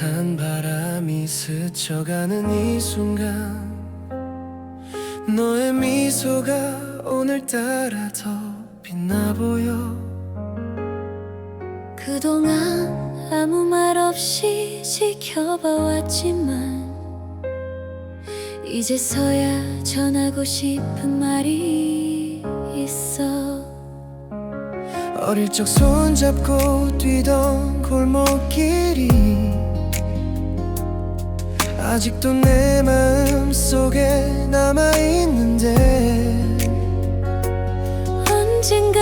따뜻한 바람이 스쳐가는 이 순간 너의 미소가 오늘따라 더 빛나 보여. 그동안 아무 말 없이 지켜봐 왔지만 이제서야 전하고 싶은 말이 있어. 어릴 적 손잡고 뛰던 아직도 내 마음 속에 남아있는데. 언젠가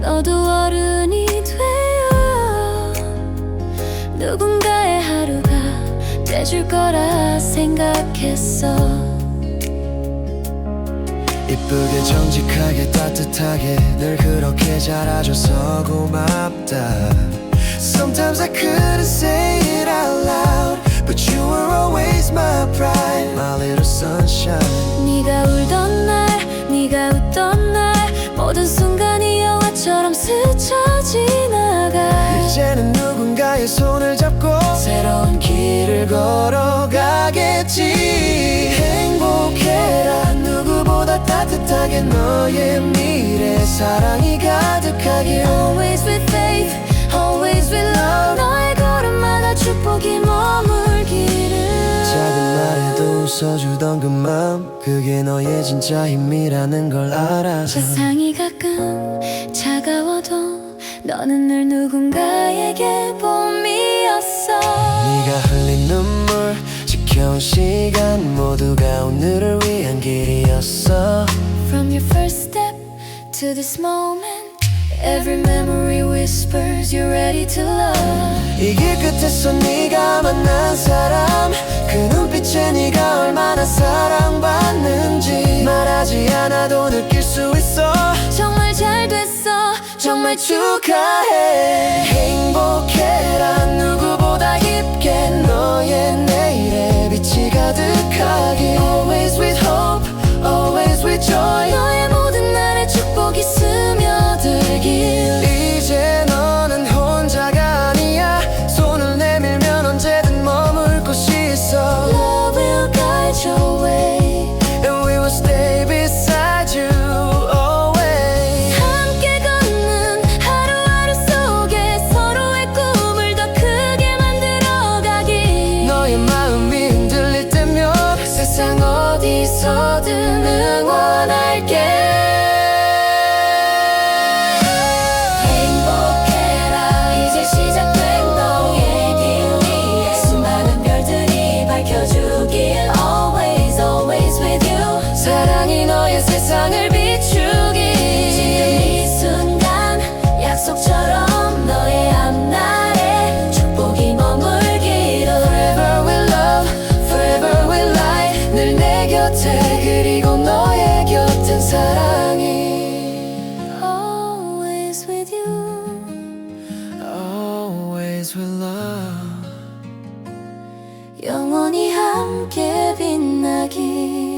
너도 어른이 되어 누군가의 하루가 돼줄 거라 생각했어. 이쁘게 정직하게 따뜻하게 늘 그렇게 자라줘서 고맙다. Sometimes I couldn't say my pride. My little sunshine. 네가 울던 날 네가 웃던 날 모든 순간이 영화처럼 스쳐 지나가 이제는 누군가의 손을 잡고 새로운 길을 걸어가겠지. 행복해라. 누구보다 따뜻하게 너의 미래. 사랑이 가득하길. Always with faith, always with love. 너의 걸음마다 축복이 말에도 웃어주던 그맘 그게 너의 진짜 힘이라는 걸 알아서. 세상이 가끔 차가워도 너는 늘 누군가에게 봄이었어. 네가 흘린 눈물 지켜온 시간 모두가 오늘을 위한 길이었어. From your first step to this moment Every memory whispers you're ready to love. 이길 끝에서 네가 만난 사람 그 눈빛에 네가 얼마나 사랑받는지 말하지 않아도 느낄 수 있어. 정말 잘 됐어. 정말 축하해 행복해라. 이제 시작된 너의 길 위에 수많은 별들이 밝혀주 영원히 함께 빛나기.